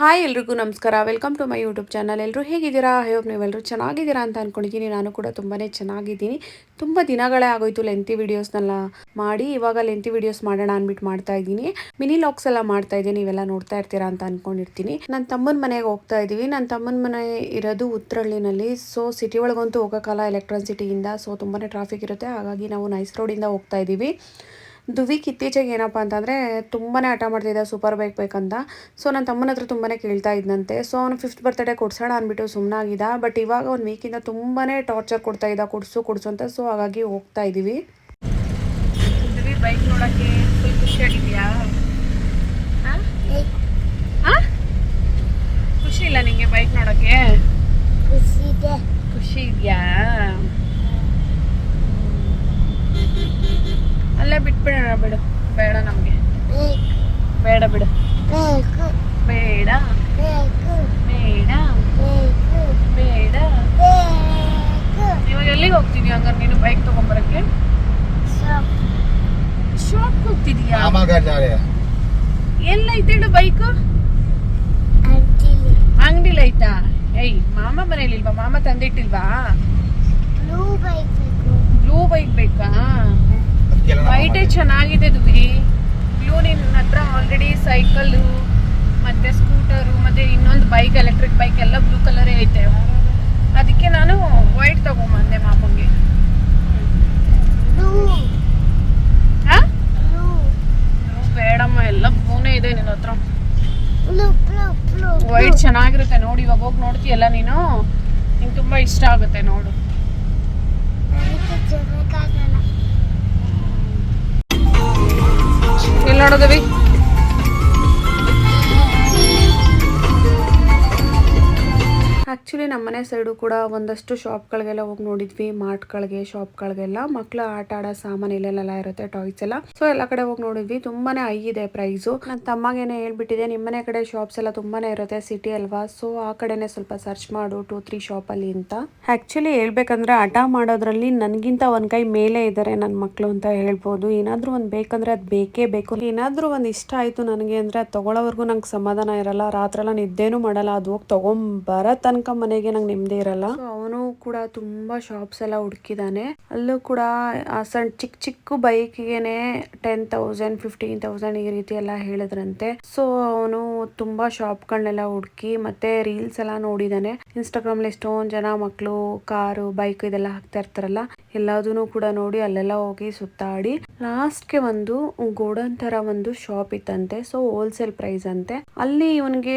Hi ಎಲ್ರಿಗೂ ನಮಸ್ಕಾರ. Welcome to my YouTube channel ಎಲ್ಲರೂ ಹೇಗಿದ್ದೀರಾ? ಹೋಪ್ ನೀವೆಲ್ಲರೂ ಚೆನ್ನಾಗಿದ್ದೀರಾ ಅಂತ ಅಂದ್ಕೊಂಡಿದ್ದೀನಿ ನಾನು ಕೂಡ ತುಂಬಾ ಚೆನ್ನಾಗಿದ್ದೀನಿ. ತುಂಬ ದಿನಗಳೇ ಆಗೋಯ್ತು ಲೆಂತಿ ವೀಡಿಯೋಸ್ನೆಲ್ಲ ಮಾಡಿ. ಇವಾಗ ಲೆಂತಿ ವೀಡಿಯೋಸ್ ಮಾಡೋಣ ಅಂದ್ಬಿಟ್ಟು ಮಾಡ್ತಾ ಇದ್ದೀನಿ. ಮಿನಿ ಲಾಕ್ಸ್ ಎಲ್ಲ ಮಾಡ್ತಾ ಇದ್ದೀನಿ. ನೀವೆಲ್ಲ ನೋಡ್ತಾ ಇರ್ತೀರಾ ಅಂತ ಅಂದ್ಕೊಂಡಿರ್ತೀನಿ ನನ್ನ ತಮ್ಮನ ಮನೆಗೆ ಹೋಗ್ತಾ ಇದ್ದೀವಿ. ನನ್ನ ತಮ್ಮನ ಮನೆ ಇರೋದು ಉತ್ತರಳ್ಳಿನಲ್ಲಿ ಸೊ ಸಿಟಿ ಒಳಗಂತೂ ಹೋಗೋಕಲ್ಲ ಎಲೆಕ್ಟ್ರಾನ್ ಸಿಟಿಯಿಂದ ಸೊ ತುಂಬಾ ಟ್ರಾಫಿಕ್ ಇರುತ್ತೆ. ಹಾಗಾಗಿ ನಾವು ನೈಸ್ ರೋಡಿಂದ ಹೋಗ್ತಾ ಇದ್ದೀವಿ. ದುವಿಕ್ ಇತ್ತೀಚೆಗೆ ಏನಪ್ಪ ಅಂತಂದರೆ ತುಂಬಾ ಹಠ ಮಾಡ್ತಿದ್ದ ಸೂಪರ್ ಬೈಕ್ ಬೇಕಂತ ಸೊ ನನ್ನ ತಮ್ಮನ ಹತ್ರ ತುಂಬಾ ಕೇಳ್ತಾ ಇದ್ದಂತೆ ಸೊ ಅವನು ಫಿಫ್ತ್ ಬರ್ತಡೇ ಕೊಡ್ಸೋಣ ಅಂದ್ಬಿಟ್ಟು ಸುಮ್ಮನಾಗಿದ್ದ ಬಟ್ ಇವಾಗ ಒಂದು ವೀಕಿಂದ ತುಂಬಾ ಟಾರ್ಚರ್ ಕೊಡ್ತಾ ಇದ್ದ. ಕೊಡ್ಸು ಕೊಡ್ಸು ಅಂತ. ಸೊ ಹಾಗಾಗಿ ಹೋಗ್ತಾ ಇದ್ದೀವಿ ಬೈಕ್ ನೋಡೋಕ್ಕೆ. ಫುಲ್ ಖುಷಿಯಾಗಿದೆಯಾ ಖುಷಿ ಇಲ್ಲ ನಿಂಗೆ ಬೈಕ್ ನೋಡೋಕ್ಕೆ? ಖುಷಿ ಇದೆಯಾ? ಅಲ್ಲೇ ಬಿಟ್ಬಿಡೋಣ ಬಿಡು. ಬೇಡ ನಮಗೆ. ಬೇಡ ಬಿಡು. ಬೇಡ. ಬೇಡ. ಬೇಡ. ಇವಾಗ ಎಲ್ಲಿಗೆ ಹೋಗ್ತಿದ್ಯಾ ಹಂಗಾರೆ ನೀನು ಬೈಕ್ ತಗೊಂಬರಕ್ಕೆ? ಶಾಪ್ ಹೋಗ್ತಿದ್ಯಾ? ಎಲ್ಲ ಐತೇಳು ಬೈಕು ಅಂಗಡಿಲಿ ಐತಾ ಏಯ್ ಮಾಮ ಮನೇಲಿಲ್ವಾ ಮಾಮ ತಂದಿಟ್ಟಿಲ್ವಾ? Blue bike. ಬ್ಲೂ ಬೈಕ್ ಬೇಕಾ? ವೈಟೇ ಚೆನ್ನಾಗಿದೆ ದುಬಿ. ಬ್ಲೂ ನಿನ್ನ ಹತ್ರ ಆಲ್ರೆಡಿ ಸೈಕಲ್ಲು ಮತ್ತೆ ಸ್ಕೂಟರು ಮತ್ತೆ ಇನ್ನೊಂದು ಬೈಕ್ ಎಲೆಕ್ಟ್ರಿಕ್ ಬೈಕ್ ಎಲ್ಲ ಬ್ಲೂ ಕಲರೇ ಐತೆ. ಅದಕ್ಕೆ ನಾನು ವೈಟ್ ತಗೊಂಬಂದೆ ಮಾಪಂಗೆ. ಬೇಡಮ್ಮ ಎಲ್ಲ ಬ್ಲೂನೇ ಇದೆ ನಿನ್ನ ಹತ್ರ. ಬ್ಲೂ ಬ್ಲೂ ಬ್ಲೂ ವೈಟ್ ಚೆನ್ನಾಗಿರುತ್ತೆ ನೋಡಿ ಇವಾಗ ಹೋಗಿ ನೋಡ್ತೀಯಲ್ಲ ನೀನು? ನಿಂಗೆ ತುಂಬಾ ಇಷ್ಟ ಆಗುತ್ತೆ ನೋಡು. ಎಲ್ಲಿ ನೋಡೋದವಿ ಆ್ಯಕ್ಚುಲಿ ನಮ್ಮನೆ ಸೈಡು ಕೂಡ ಒಂದಷ್ಟು ಶಾಪ್ಗಳಿಗೆಲ್ಲ ಹೋಗಿ ನೋಡಿದ್ವಿ. ಮಾರ್ಟ್ಗಳಿಗೆ ಶಾಪ್ಗಳಿಗೆಲ್ಲ ಮಕ್ಕಳು ಆಟ ಆಡೋ ಸಾಮಾನು ಇಲ್ಲೆಲ್ಲ ಇರುತ್ತೆ ಟಾಯ್ಸ್ ಎಲ್ಲ. ಸೊ ಎಲ್ಲ ಕಡೆ ಹೋಗಿ ನೋಡಿದ್ವಿ. ತುಂಬಾನೇ ಹೈ ಇದೆ ಪ್ರೈಸು ನನ್ನ ತಮ್ಮಗೇನೆ ಹೇಳ್ಬಿಟ್ಟಿದೆ ನಿಮ್ಮನೆ ಕಡೆ ಶಾಪ್ಸ್ ಎಲ್ಲ ತುಂಬಾನೇ ಇರುತ್ತೆ ಸಿಟಿ ಅಲ್ವಾ? ಸೊ ಆ ಕಡೆನೆ ಸ್ವಲ್ಪ ಸರ್ಚ್ ಮಾಡು ಟೂ ತ್ರೀ ಶಾಪಲ್ಲಿ ಅಂತ. ಆ್ಯಕ್ಚುಲಿ ಹೇಳ್ಬೇಕಂದ್ರೆ ಹಠ ಮಾಡೋದ್ರಲ್ಲಿ ನನಗಿಂತ ಒಂದ್ ಕೈ ಮೇಲೆ ಇದ್ದಾರೆ ನನ್ನ ಮಕ್ಕಳು ಅಂತ ಹೇಳ್ಬೋದು. ಏನಾದರೂ ಒಂದು ಬೇಕಂದ್ರೆ ಅದು ಬೇಕೇ ಬೇಕು. ಏನಾದರೂ ಒಂದು ಇಷ್ಟ ಆಯಿತು ನನಗೆ ಅಂದರೆ ಅದು ತಗೊಳ್ಳೋವರೆಗೂ ನಂಗೆ ಸಮಾಧಾನ ಇರಲ್ಲ. ರಾತ್ರೆಲ್ಲ ನಿದ್ದೆನೂ ಮಾಡಲ್ಲ. ಅದು ಹೋಗಿ ತೊಗೊಂಬರ ತನಕ ಮನೆಗೆ ನಂಗೆ ನೆಮ್ಮದಿ ಇರಲ್ಲ. ಅವನು ಕೂಡ ತುಂಬಾ ಶಾಪ್ಸ್ ಎಲ್ಲ ಹುಡುಕಿದಾನೆ. ಅಲ್ಲೂ ಕೂಡ ಸಣ್ಣ ಚಿಕ್ಕ ಚಿಕ್ಕ ಬೈಕ್ಗೆನೆ ಟೆನ್ ತೌಸಂಡ್ ಫಿಫ್ಟೀನ್ ತೌಸಂಡ್ ಈ ರೀತಿ ಎಲ್ಲ ಹೇಳಿದ್ರಂತೆ. ಸೊ ಅವನು ತುಂಬಾ ಶಾಪ್ಗಳನ್ನೆಲ್ಲ ಹುಡುಕಿ ಮತ್ತೆ ರೀಲ್ಸ್ ಎಲ್ಲ ನೋಡಿದಾನೆ. ಇನ್ಸ್ಟಾಗ್ರಾಮ್ ಎಷ್ಟೊಂದು ಜನ ಮಕ್ಕಳು ಕಾರು ಬೈಕ್ ಇದೆಲ್ಲ ಹಾಕ್ತಾ ಇರ್ತಾರಲ್ಲ ಎಲ್ಲದನ್ನು ಕೂಡ ನೋಡಿ ಅಲ್ಲೆಲ್ಲ ಹೋಗಿ ಸುತ್ತಾಡಿ. ಲಾಸ್ಟ್ಗೆ ಒಂದು ಗೋಡನ್ ತರ ಒಂದು ಶಾಪ್ ಇತ್ತಂತೆ. ಸೊ ಹೋಲ್ಸೇಲ್ ಪ್ರೈಸ್ ಅಂತೆ. ಅಲ್ಲಿ ಇವನಿಗೆ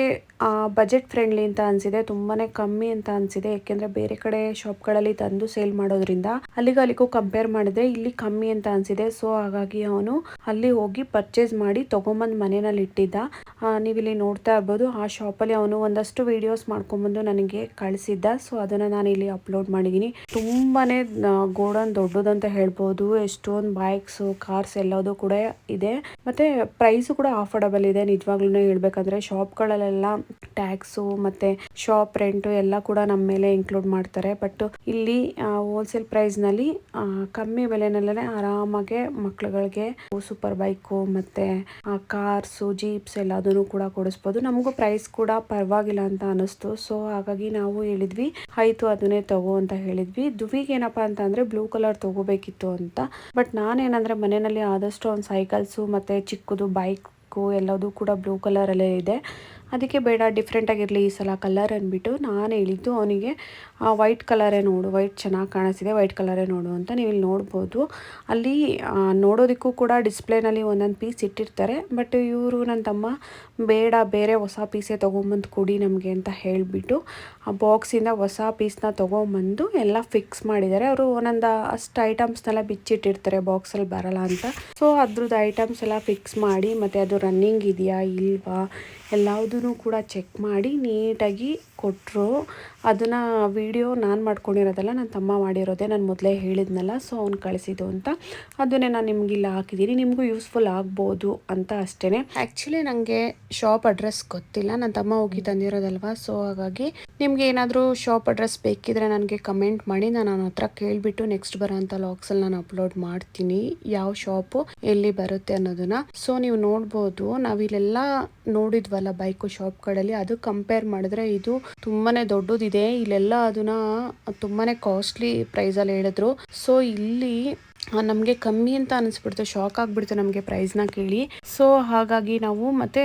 ಬಜೆಟ್ ಫ್ರೆಂಡ್ಲಿ ಅಂತ ಅನ್ಸಿದೆ. ತುಂಬಾನೇ ಕಮ್ಮಿ ಅಂತ ಅನ್ಸಿದೆ. ಯಾಕೆಂದ್ರೆ ಬೇರೆ ಕಡೆ ಶಾಪ್ಗಳಲ್ಲಿ ತಂದು ಸೇಲ್ ಮಾಡೋದ್ರಿಂದ ಅಲ್ಲಿಗೆ ಅಲ್ಲಿಗೂ ಕಂಪೇರ್ ಮಾಡಿದ್ರೆ ಇಲ್ಲಿ ಕಮ್ಮಿ ಅಂತ ಅನ್ಸಿದೆ. ಸೊ ಹಾಗಾಗಿ ಅವನು ಅಲ್ಲಿ ಹೋಗಿ ಪರ್ಚೇಸ್ ಮಾಡಿ ತಗೊಂಬಂದ್ ಮನೆಯಲ್ಲಿ ಇಟ್ಟಿದ್ದ ನೀವಿಲ್ಲಿ ನೋಡ್ತಾ ಇರ್ಬೋದು. ಆ ಶಾಪಲ್ಲಿ ಅವನು ಒಂದಷ್ಟು ವಿಡಿಯೋಸ್ ಮಾಡ್ಕೊಂಬಂದು ನನಗೆ ಕಳಿಸಿದ್ದ. ಸೊ ಅದನ್ನ ನಾನು ಇಲ್ಲಿ ಅಪ್ಲೋಡ್ ಮಾಡಿದ್ದೀನಿ ತುಂಬಾನೇ ಗೋಡನ್ ದೊಡ್ಡದಂತ ಹೇಳ್ಬೋದು. ಎಷ್ಟೊಂದು ಬೈಕ್ಸ್ ಕಾರ್ಸ್ ಎಲ್ಲದು ಕೂಡ ಇದೆ. ಮತ್ತೆ ಪ್ರೈಸ್ ಕೂಡ ಅಫೋರ್ಡಬಲ್ ಇದೆ. ನಿಜವಾಗ್ಲೂ ಹೇಳ್ಬೇಕಂದ್ರೆ ಶಾಪ್ಗಳಲ್ಲೆಲ್ಲ ಟ್ಯಾಕ್ಸು ಮತ್ತೆ ಶಾಪ್ ರೆಂಟು ಎಲ್ಲ ಕೂಡ ನಮ್ಮ ಮೇಲೆ ಇನ್ಕ್ಲೂಡ್ ಮಾಡ್ತಾರೆ. ಬಟ್ ಇಲ್ಲಿ ಹೋಲ್ಸೇಲ್ ಪ್ರೈಸ್ನಲ್ಲಿ ಆ, ಕಮ್ಮಿ ಬೆಲೆನಲ್ಲೇ ಆರಾಮಾಗೆ ಮಕ್ಳುಗಳಿಗೆ ಸೂಪರ್ ಬೈಕು ಮತ್ತೆ ಕಾರ್ಸು ಜೀಪ್ಸ್ ಎಲ್ಲದನ್ನು ಕೂಡ ಕೊಡಿಸ್ಬೋದು. ನಮಗೂ ಪ್ರೈಸ್ ಕೂಡ ಪರವಾಗಿಲ್ಲ ಅಂತ ಅನಿಸ್ತು ಸೊ ಹಾಗಾಗಿ ನಾವು ಹೇಳಿದ್ವಿ, ಆಯಿತು, ಅದನ್ನೇ ತಗೋ ಅಂತ ಹೇಳಿದ್ವಿ. ದುವಿಗೆ ಏನಪ್ಪ ಅಂತ ಅಂದರೆ ಬ್ಲೂ ಕಲರ್ ತಗೋಬೇಕಿತ್ತು ಅಂತ. ಬಟ್ ನಾನೇನಂದರೆ, ಮನೆಯಲ್ಲಿ ಆದಷ್ಟು ಒಂದು ಸೈಕಲ್ಸು ಮತ್ತೆ ಚಿಕ್ಕದು ಬೈಕ್ ಎಲ್ಲದೂ ಕೂಡ ಬ್ಲೂ ಕಲರಲ್ಲೇ ಇದೆ. ಅದಕ್ಕೆ ಬೇಡ ಡಿಫ್ರೆಂಟಾಗಿರಲಿ ಈ ಸಲ ಕಲರ್ ಅಂದ್ಬಿಟ್ಟು ನಾನು ಹೇಳಿದ್ದು ಅವನಿಗೆ ವೈಟ್ ಕಲರೇ ನೋಡು ವೈಟ್ ಚೆನ್ನಾಗಿ ಕಾಣಿಸ್ತಿದೆ ವೈಟ್ ಕಲರೇ ನೋಡು ಅಂತ ನೀವು ಇಲ್ಲಿ ನೋಡ್ಬೋದು. ಅಲ್ಲಿ ಆ, ನೋಡೋದಕ್ಕೂ ಕೂಡ ಡಿಸ್ಪ್ಲೇನಲ್ಲಿ ಒಂದೊಂದು ಪೀಸ್ ಇಟ್ಟಿರ್ತಾರೆ ಬಟ್ ಇವರು ನನ್ನ ತಮ್ಮ ಬೇಡ ಬೇರೆ ಹೊಸ ಪೀಸೇ ತೊಗೊಂಬಂದು ಕೊಡಿ ನಮಗೆ ಅಂತ ಹೇಳಿಬಿಟ್ಟು ಆ ಬಾಕ್ಸಿಂದ ಹೊಸ ಪೀಸ್ನ ತೊಗೊಂಬಂದು ಎಲ್ಲ ಫಿಕ್ಸ್ ಮಾಡಿದ್ದಾರೆ. ಅವರು ಒಂದೊಂದು ಅಷ್ಟು ಐಟಮ್ಸ್ನೆಲ್ಲ ಬಿಚ್ಚಿಟ್ಟಿರ್ತಾರೆ ಬಾಕ್ಸಲ್ಲಿ ಬರಲ್ಲ ಅಂತ. ಸೊ ಅದ್ರದ್ದು ಐಟಮ್ಸ್ ಎಲ್ಲ ಫಿಕ್ಸ್ ಮಾಡಿ ಮತ್ತು ಅದು ರನ್ನಿಂಗ್ ಇದೆಯಾ ಇಲ್ವಾ ಎಲ್ಲದೂ ಕೂಡ ಚೆಕ್ ಮಾಡಿ ನೀಟಾಗಿ ಕೊಟ್ಟರು ಅದನ್ನು ವಿಡಿಯೋ ನಾನು ಮಾಡ್ಕೊಂಡಿರೋದಲ್ಲ ನನ್ನ ತಮ್ಮ ಮಾಡಿರೋದೇ ನಾನು ಮೊದಲೇ ಹೇಳಿದ್ನಲ್ಲ ಸೊ ಅವ್ನು ಕಳಿಸಿದ್ದು ಅಂತ. ಅದನ್ನೇ ನಾನು ನಿಮ್ಗೆ ಇಲ್ಲಿ ಹಾಕಿದ್ದೀನಿ ನಿಮಗೂ ಯೂಸ್ಫುಲ್ ಆಗ್ಬೋದು ಅಂತ ಅಷ್ಟೇ ಆ್ಯಕ್ಚುಲಿ ನನಗೆ ಶಾಪ್ ಅಡ್ರೆಸ್ ಗೊತ್ತಿಲ್ಲ. ನನ್ನ ತಮ್ಮ ಹೋಗಿ ತಂದಿರೋದಲ್ವಾ ಸೊ ಹಾಗಾಗಿ ನಿಮಗೆ ಏನಾದರೂ ಶಾಪ್ ಅಡ್ರೆಸ್ ಬೇಕಿದ್ರೆ ನನಗೆ ಕಮೆಂಟ್ ಮಾಡಿ. ನಾನು ಅವನ ಹತ್ರ ಕೇಳಿಬಿಟ್ಟು ನೆಕ್ಸ್ಟ್ ಬರೋಂಥ ಲಾಕ್ಸಲ್ಲಿ ನಾನು ಅಪ್ಲೋಡ್ ಮಾಡ್ತೀನಿ. ಯಾವ ಶಾಪು ಎಲ್ಲಿ ಬರುತ್ತೆ ಅನ್ನೋದನ್ನ. ಸೊ ನೀವು ನೋಡ್ಬೋದು. ನಾವಿಲ್ಲೆಲ್ಲ ನೋಡಿದ್ವಲ್ಲ ಬೈಕು ಶಾಪ್ಗಳಲ್ಲಿ ಅದು ಕಂಪೇರ್ ಮಾಡಿದ್ರೆ ಇದು ತುಂಬಾನೇ ದೊಡ್ಡದಿದೆ. ಇಲ್ಲೆಲ್ಲ ಅದನ್ನ ತುಂಬಾನೇ ಕಾಸ್ಟ್ಲಿ ಪ್ರೈಸಲ್ಲಿ ಹೇಳಿದ್ರು. ಸೊ ಇಲ್ಲಿ ನಮಗೆ ಕಮ್ಮಿ ಅಂತ ಅನಿಸ್ಬಿಡ್ತು. ಶಾಕ್ ಆಗಿಬಿಡ್ತು ನಮಗೆ ಪ್ರೈಸ್ನ ಕೇಳಿ. ಸೊ ಹಾಗಾಗಿ ನಾವು ಮತ್ತೆ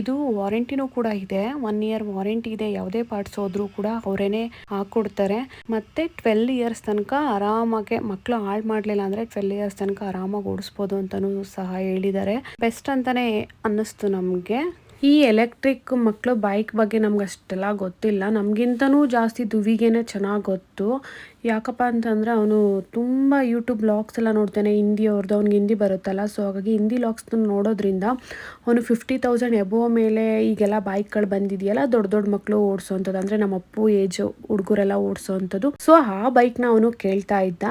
ಇದು ವಾರಂಟಿನೂ ಕೂಡ ಇದೆ. ಒನ್ ಇಯರ್ ವಾರಂಟಿ ಇದೆ. ಯಾವುದೇ ಪಾರ್ಟ್ಸ್ ಹೋದ್ರೂ ಕೂಡ ಅವರೇನೆ ಹಾಕ್ಕೊಡ್ತಾರೆ ಮತ್ತೆ ಟ್ವೆಲ್ ಇಯರ್ಸ್ ತನಕ ಆರಾಮಾಗೆ ಮಕ್ಕಳು ಹಾಳು ಮಾಡಲಿಲ್ಲ ಅಂದರೆ ಟ್ವೆಲ್ ಇಯರ್ಸ್ ತನಕ ಆರಾಮಾಗಿ ಓಡಿಸ್ಬೋದು ಅಂತಲೂ ಸಹ ಹೇಳಿದ್ದಾರೆ. ಬೆಸ್ಟ್ ಅಂತಲೇ ಅನ್ನಿಸ್ತು ನಮಗೆ. ಈ ಎಲೆಕ್ಟ್ರಿಕ್ ಮಕ್ಕಳು ಬೈಕ್ ಬಗ್ಗೆ ನಮ್ಗೆ ಅಷ್ಟೆಲ್ಲ ಗೊತ್ತಿಲ್ಲ. ನಮಗಿಂತನೂ ಜಾಸ್ತಿ ದುವಿಗೇನೆ ಚೆನ್ನಾಗಿ ಗೊತ್ತು. ಯಾಕಪ್ಪ ಅಂತಂದರೆ ಅವನು ತುಂಬ ಯೂಟ್ಯೂಬ್ ಬ್ಲಾಗ್ಸ್ ಎಲ್ಲ ನೋಡ್ತಾನೆ. ಹಿಂದಿ ಅವ್ರದ್ದು ಅವ್ನಿಗೆ ಹಿಂದಿ ಬರುತ್ತಲ್ಲ ಸೊ ಹಾಗಾಗಿ ಹಿಂದಿ ಲಾಗ್ಸ್ ನೋಡೋದ್ರಿಂದ ಅವನು ಫಿಫ್ಟಿ ತೌಸಂಡ್ ಎಬೋ ಮೇಲೆ ಈಗೆಲ್ಲ ಬೈಕ್ಗಳು ಬಂದಿದೆಯಲ್ಲ, ದೊಡ್ಡ ದೊಡ್ಡ ಮಕ್ಕಳು ಓಡಿಸೋವಂಥದ್ದು ಅಂದರೆ ನಮ್ಮ ಅಪ್ಪು, ಏಜ್ ಹುಡುಗರೆಲ್ಲ ಓಡಿಸೋವಂಥದ್ದು ಸೊ ಆ ಬೈಕ್ನ ಅವನು ಕೇಳ್ತಾ ಇದ್ದ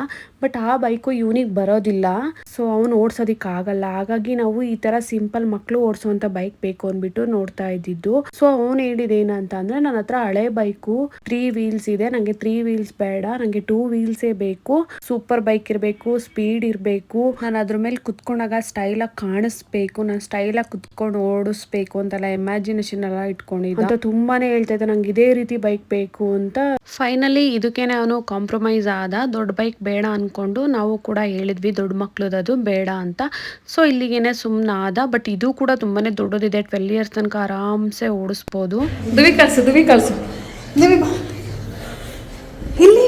ಬಟ್ ಆ ಬೈಕು ಇವನಿಗೆ ಬರೋದಿಲ್ಲ. ಸೊ ಅವನು ಓಡ್ಸೋದಿಕ್ ಆಗಲ್ಲ. ಹಾಗಾಗಿ ನಾವು ಈ ತರ ಸಿಂಪಲ್ ಮಕ್ಕಳು ಓಡಿಸುವಂಥ ಬೈಕ್ ಬೇಕು ಅಂದ್ಬಿಟ್ಟು ನೋಡ್ತಾ ಇದ್ದಿದ್ದು. ಸೊ ಅವನು ಹೇಳಿದ ಏನಂತ ಅಂದರೆ ನನ್ನ ಹತ್ರ ಹಳೆ ಬೈಕು ತ್ರೀ ವೀಲ್ಸ್ ಇದೆ ನನಗೆ ತ್ರೀ ವೀಲ್ಸ್ ಬೇಡ ಟೂ ವೀಲ್ಸೇ ಬೇಕು ಸೂಪರ್ ಬೈಕ್ ಇರಬೇಕು ಸ್ಪೀಡ್ ಇರಬೇಕು. ನಾನು ಅದ್ರ ಮೇಲೆ ಕುತ್ಕೊಂಡಾಗ ಸ್ಟೈಲಾಗಿ ಕಾಣಿಸ್ಬೇಕು ನಾನು ಸ್ಟೈಲ್ ಆಗಿ ಕುತ್ಕೊಂಡು ಓಡಿಸ್ಬೇಕು ಅಂತೆಲ್ಲ ಇಮ್ಯಾಜಿನೇಷನ್ ಎಲ್ಲ ಇಟ್ಕೊಂಡಿದ್ದೆ. ಅಂತ ತುಂಬಾನೇ ಹೇಳ್ತಾ ಇದ್ದೆ ನಂಗೆ ಇದೇ ರೀತಿ ಬೈಕ್ ಬೇಕು ಅಂತ. ಫೈನಲಿ ಇದಕ್ಕೆ ನಾನು ಕಾಂಪ್ರಮೈಸ್ ಆದ ದೊಡ್ಡ ಬೈಕ್ ಬೇಡ ಅನ್ಕೊಂಡು ನಾವು ಕೂಡ ಹೇಳಿದ್ವಿ ದೊಡ್ಡ ಅದು ಬೇಡ ಅಂತ. ಸೊ ಇಲ್ಲಿಗೇನೆ ಸುಮ್ಮನೆ ಆದ ಬಟ್ ಇದು ಕೂಡ ತುಂಬಾನೇ ದೊಡ್ಡದಿದೆ ಟ್ವೆಲ್ ಇಯರ್ಸ್ ತನಕ ಆರಾಮ್ಸೆ ಓಡಿಸ್ಬೋದು. ದುವಿ ಕಳ್ಸು ದುವಿ ಕಳ್ಸು. ದುವಿ ಇಲ್ಲಿ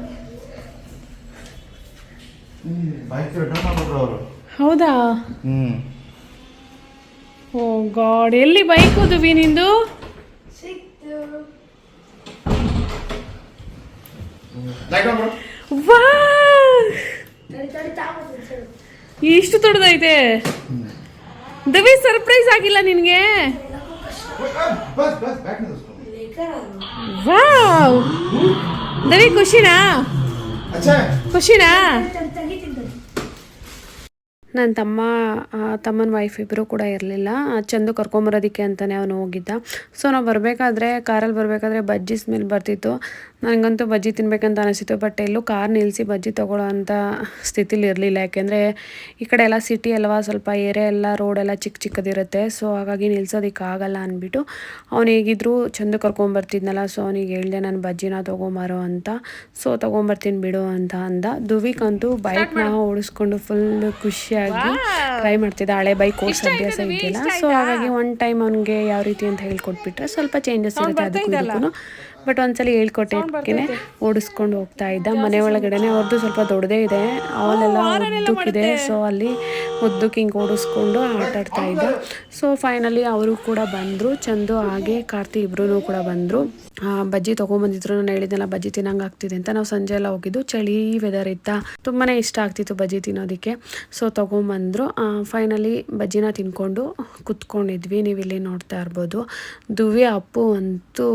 ಬೈಕ್ ರಿಟರ್ನ್ ಮಾಡ್ಬಿಟ್ರು ಅವರು. ಹೌದಾ? ಹ್ಞೂ ಓ ಗಾಡ್ ಎಲ್ಲಿ ಬೈಕ್ ದುವಿ ನಿಂದು? ಇಷ್ಟು ದೊಡ್ಡದೈತೆ. ದವಿ ಸರ್ಪ್ರೈಸ್ ಆಗಿಲ್ಲ ನಿನಗೆ? ವಾವ್ ದವಿ ಖುಷಿನಾ? ಖುಷಿನಾ? ನನ್ನ ತಮ್ಮ ತಮ್ಮನ ವೈಫ್ ಇಬ್ಬರು ಕೂಡ ಇರಲಿಲ್ಲ. ಚಂದು ಕರ್ಕೊಂಬರೋದಕ್ಕೆ ಅಂತಲೇ ಅವನು ಹೋಗಿದ್ದ. ಸೊ ನಾವು ಬರಬೇಕಾದ್ರೆ, ಕಾರಲ್ಲಿ ಬರಬೇಕಾದ್ರೆ ಬಜ್ಜಿ ಸ್ಮೆಲ್ ಬರ್ತಿತ್ತು. ನನಗಂತೂ ಬಜ್ಜಿ ತಿನ್ಬೇಕಂತ ಅನಿಸಿತು ಬಟ್ ಎಲ್ಲೂ ಕಾರ್ ನಿಲ್ಲಿಸಿ ಬಜ್ಜಿ ತೊಗೊಳ್ಳೋ ಅಂಥ ಸ್ಥಿತಿಲಿ ಇರಲಿಲ್ಲ. ಯಾಕೆಂದರೆ ಈ ಕಡೆ ಎಲ್ಲ ಸಿಟಿ ಅಲ್ವಾ ಸ್ವಲ್ಪ ಏರಿಯಾ ಎಲ್ಲ ರೋಡೆಲ್ಲ ಚಿಕ್ಕ ಚಿಕ್ಕದಿರುತ್ತೆ. ಸೊ ಹಾಗಾಗಿ ನಿಲ್ಸೋದಕ್ಕೆ ಆಗಲ್ಲ ಅಂದ್ಬಿಟ್ಟು ಅವ್ನು ಹೇಗಿದ್ರು ಚೆಂದ ಕರ್ಕೊಂಬರ್ತಿದ್ನಲ್ಲ ಸೊ ಅವನಿಗೆ ಹೇಳಿದೆ ನಾನು ಬಜ್ಜಿನ ತೊಗೊಂಬಾರೋ ಅಂತ. ಸೊ ತೊಗೊಂಬರ್ತೀನಿ ಬಿಡು ಅಂತ ಅಂದ. ದುವಿಕಂತೂ ಬೈಕ್ನ ಓಡಿಸ್ಕೊಂಡು ಫುಲ್ ಖುಷಿಯಾಗಿ ಟ್ರೈ ಮಾಡ್ತಿದ್ದೆ. ಹಳೆ ಬೈಕ್ ಓಡಿಸೋ ಅಭ್ಯಾಸ ಇದ್ದಿಲ್ಲ ಸೊ ಹಾಗಾಗಿ ಒನ್ ಟೈಮ್ ಅವನಿಗೆ ಯಾವ ರೀತಿ ಅಂತ ಹೇಳ್ಕೊಟ್ಬಿಟ್ರೆ ಸ್ವಲ್ಪ ಚೇಂಜಸ್ ಇರುತ್ತೆ ಅದಕ್ಕೂ ಬಟ್ ಒಂದ್ಸಲ ಹೇಳ್ಕೊಟ್ಟೆ ಓಡಿಸ್ಕೊಂಡು ಹೋಗ್ತಾ ಇದ್ದ. ಮನೆ ಒಳಗಡೆನೆ ಅವ್ರದ್ದು ಸ್ವಲ್ಪ ದೊಡ್ಡದೇ ಇದೆ. ಅವಲೆಲ್ಲ ಉದ್ದಕ್ಕಿದೆ. ಸೊ ಅಲ್ಲಿ ಉದ್ದಕ್ಕೆ ಹಿಂಗೆ ಓಡಿಸ್ಕೊಂಡು ಆಟ ಆಡ್ತಾ ಇದ್ದ. ಸೊ ಫೈನಲಿ ಅವರು ಕೂಡ ಬಂದರು. ಚಂದು ಹಾಗೆ ಕಾರ್ತಿ ಇಬ್ರು ಕೂಡ ಬಂದರು. ಬಜ್ಜಿ ತೊಗೊಂಬಂದಿದ್ರು. ನಾನು ಹೇಳಿದ್ನಲ್ಲ ಬಜ್ಜಿ ತಿನ್ನಂಗೆ ಆಗ್ತಿದೆ ಅಂತ. ನಾವು ಸಂಜೆ ಎಲ್ಲ ಹೋಗಿದ್ದು. ಚಳಿ ವೆದರ್ ಇತ್ತ. ತುಂಬಾ ಇಷ್ಟ ಆಗ್ತಿತ್ತು ಬಜ್ಜಿ ತಿನ್ನೋದಕ್ಕೆ. ಸೊ ತೊಗೊಂಬಂದರು. ಫೈನಲಿ ಬಜ್ಜಿನ ತಿನ್ಕೊಂಡು ಕುತ್ಕೊಂಡಿದ್ವಿ. ನೀವು ಇಲ್ಲಿ ನೋಡ್ತಾ ಇರ್ಬೋದು. ದುವಿ ಅಪ್ಪು ಅಂತೂ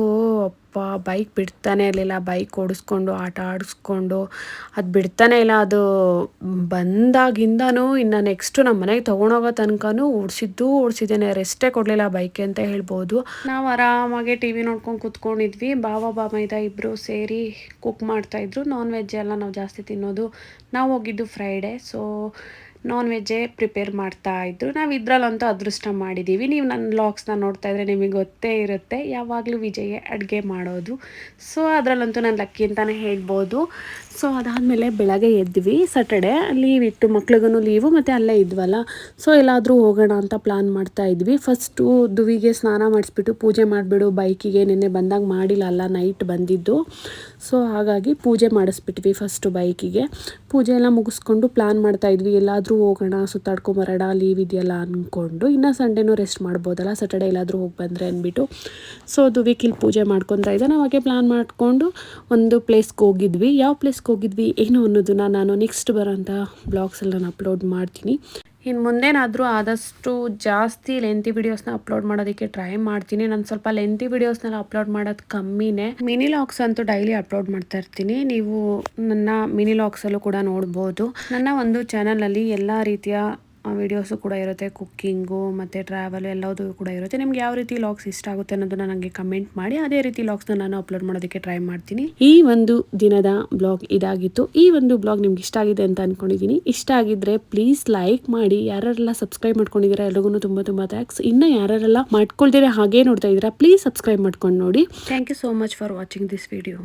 ಅಪ್ಪ ಬೈಕ್ ಬಿಡ್ತಾನೆ ಇರಲಿಲ್ಲ. ಬೈಕ್ ಓಡಿಸ್ಕೊಂಡು, ಆಟ ಆಡಿಸ್ಕೊಂಡು. ಅದು ಬಿಡ್ತಾನೆ ಇಲ್ಲ. ಅದು ಬಂದಾಗಿಂದನೂ ಇನ್ನು ನೆಕ್ಸ್ಟು ನಮ್ಮ ಮನೆಗೆ ತೊಗೊಂಡೋಗೋ ತನಕನೂ ಓಡಿಸಿದ್ದು ಓಡಿಸಿದ್ದೇನೆ. ರೆಸ್ಟೇ ಕೊಡಲಿಲ್ಲ ಬೈಕ್ ಅಂತ ಹೇಳ್ಬೋದು. ನಾವು ಆರಾಮಾಗಿ ಟಿ ವಿ ನೋಡ್ಕೊಂಡು ಕುತ್ಕೊಂಡಿದ್ವಿ. ಬಾವ ಬಾಮೈದ ಇಬ್ಬರು ಸೇರಿ ಕುಕ್ ಮಾಡ್ತಾಯಿದ್ರು ನಾನ್ ವೆಜ್ ಎಲ್ಲ ನಾವು ಜಾಸ್ತಿ ತಿನ್ನೋದು. ನಾವು ಹೋಗಿದ್ದು ಫ್ರೈಡೇ ಸೊ ನಾನ್ ವೆಜ್ಜೇ ಪ್ರಿಪೇರ್ ಮಾಡ್ತಾ ಇದ್ರು. ನಾವು ಇದರಲ್ಲಂತೂ ಅದೃಷ್ಟ ಮಾಡಿದ್ದೀವಿ ನೀವು ನನ್ನ ವ್ಲಾಗ್ಸ್ನ ನೋಡ್ತಾ ಇದ್ರೆ ನಿಮಗೆ ಗೊತ್ತೇ ಇರುತ್ತೆ. ಯಾವಾಗಲೂ ವಿಜಯೇ ಅಡುಗೆ ಮಾಡೋದು. ಸೊ ಅದರಲ್ಲಂತೂ ನಾನು ಲಕ್ಕಿ ಅಂತಲೇ ಹೇಳ್ಬೋದು. ಸೊ ಅದಾದಮೇಲೆ ಬೆಳಗ್ಗೆ ಎದ್ವಿ. ಸ್ಯಾಟರ್ಡೆ ಲೀವ್ ಇತ್ತು ಮಕ್ಳಿಗೂ ಲೀವು ಮತ್ತು ಅಲ್ಲೇ ಇದ್ವಲ್ಲ. ಸೊ ಎಲ್ಲಾದರೂ ಹೋಗೋಣ ಅಂತ ಪ್ಲಾನ್ ಮಾಡ್ತಾ ಇದ್ವಿ. ಫಸ್ಟು ದುವಿಗೆ ಸ್ನಾನ ಮಾಡಿಸ್ಬಿಟ್ಟು ಪೂಜೆ ಮಾಡಿಬಿಡು, ಬೈಕಿಗೆ ನಿನ್ನೆ ಬಂದಾಗ ಮಾಡಿಲ್ಲ ಅಲ್ಲ ನೈಟ್ ಬಂದಿದ್ದು. ಸೊ ಹಾಗಾಗಿ ಪೂಜೆ ಮಾಡಿಸ್ಬಿಟ್ವಿ ಫಸ್ಟು ಬೈಕಿಗೆ. ಪೂಜೆ ಎಲ್ಲ ಮುಗಿಸ್ಕೊಂಡು ಪ್ಲಾನ್ ಮಾಡ್ತಾ ಇದ್ವಿ. ಎಲ್ಲಾದರೂ ಹೋಗೋಣ ಸುತ್ತಾಡ್ಕೊಂಬರೋಣ ಲೀವ್ ಇದೆಯಲ್ಲ ಅಂದ್ಕೊಂಡು ಇನ್ನು ಸಂಡೇನೂ ರೆಸ್ಟ್ ಮಾಡ್ಬೋದಲ್ಲ ಸ್ಯಾಟರ್ಡೆ ಎಲ್ಲಾದರೂ ಹೋಗಿ ಬಂದರೆ ಅಂದ್ಬಿಟ್ಟು ಸೊ ಅದು ಇಲ್ಲಿ ಪೂಜೆ ಮಾಡ್ಕೊತಾ ಇದ್ದೆ ನಾವು ಹಾಗೆ ಪ್ಲ್ಯಾನ್ ಮಾಡಿಕೊಂಡು ಒಂದು ಪ್ಲೇಸ್ಗೆ ಹೋಗಿದ್ವಿ. ಯಾವ ಪ್ಲೇಸ್ಗೆ ಹೋಗಿದ್ವಿ, ಏನು ಅನ್ನೋದನ್ನ ನಾನು ನೆಕ್ಸ್ಟ್ ಬರೋಂಥ ಬ್ಲಾಗ್ಸಲ್ಲಿ ನಾನು ಅಪ್ಲೋಡ್ ಮಾಡ್ತೀನಿ. ಇನ್ನು ಮುಂದೇನಾದರೂ ಆದಷ್ಟು ಜಾಸ್ತಿ ಲೆಂತಿ ವಿಡಿಯೋಸ್ನ ಅಪ್ಲೋಡ್ ಮಾಡೋದಕ್ಕೆ ಟ್ರೈ ಮಾಡ್ತೀನಿ. ನಾನು ಸ್ವಲ್ಪ ಲೆಂತಿ ವಿಡಿಯೋಸ್ನೆಲ್ಲ ಅಪ್ಲೋಡ್ ಮಾಡೋದು ಕಮ್ಮಿನೇ. ಮಿನಿ ಲಾಕ್ಸ್ ಅಂತೂ ಡೈಲಿ ಅಪ್ಲೋಡ್ ಮಾಡ್ತಾ ಇರ್ತೀನಿ. ನೀವು ನನ್ನ ಮಿನಿ ಲಾಕ್ಸಲ್ಲೂ ಕೂಡ ನೋಡ್ಬೋದು. ನನ್ನ ಒಂದು ಚಾನಲಲ್ಲಿ ಎಲ್ಲ ರೀತಿಯ ವಿಡಿಯೋಸು ಕೂಡ ಇರುತ್ತೆ ಕುಕ್ಕಿಂಗು ಮತ್ತು ಟ್ರಾವೆಲ್ ಎಲ್ಲದೂ ಕೂಡ ಇರುತ್ತೆ. ನಿಮ್ಗೆ ಯಾವ ರೀತಿ ಲಾಗ್ಸ್ ಇಷ್ಟ ಆಗುತ್ತೆ ಅನ್ನೋದನ್ನ ನನಗೆ ಕಮೆಂಟ್ ಮಾಡಿ. ಅದೇ ರೀತಿ ಲಾಗ್ಸ್ನ ನಾನು ಅಪ್ಲೋಡ್ ಮಾಡೋದಕ್ಕೆ ಟ್ರೈ ಮಾಡ್ತೀನಿ. ಈ ಒಂದು ದಿನದ ಬ್ಲಾಗ್ ಇದಾಗಿತ್ತು. ಈ ಒಂದು ಬ್ಲಾಗ್ ನಿಮ್ಗೆ ಇಷ್ಟ ಆಗಿದೆ ಅಂತ ಅನ್ಕೊಂಡಿದ್ದೀನಿ ಇಷ್ಟ ಆಗಿದ್ರೆ ಪ್ಲೀಸ್ ಲೈಕ್ ಮಾಡಿ. ಯಾರೆಲ್ಲ ಸಬ್ಸ್ಕ್ರೈಬ್ ಮಾಡ್ಕೊಂಡಿದ್ದೀರಾ ಎಲ್ರಿಗೂ ತುಂಬ ತುಂಬ ಥ್ಯಾಂಕ್ಸ್ ಇನ್ನು ಯಾರೆಲ್ಲ ಮಾಡ್ಕೊಳ್ತೀರಾ ಹಾಗೆ ನೋಡ್ತಾ ಇದ್ದೀರಾ ಪ್ಲೀಸ್ ಸಬ್ಸ್ಕ್ರೈಬ್ ಮಾಡ್ಕೊಂಡು ನೋಡಿ. Thank you so much for watching this video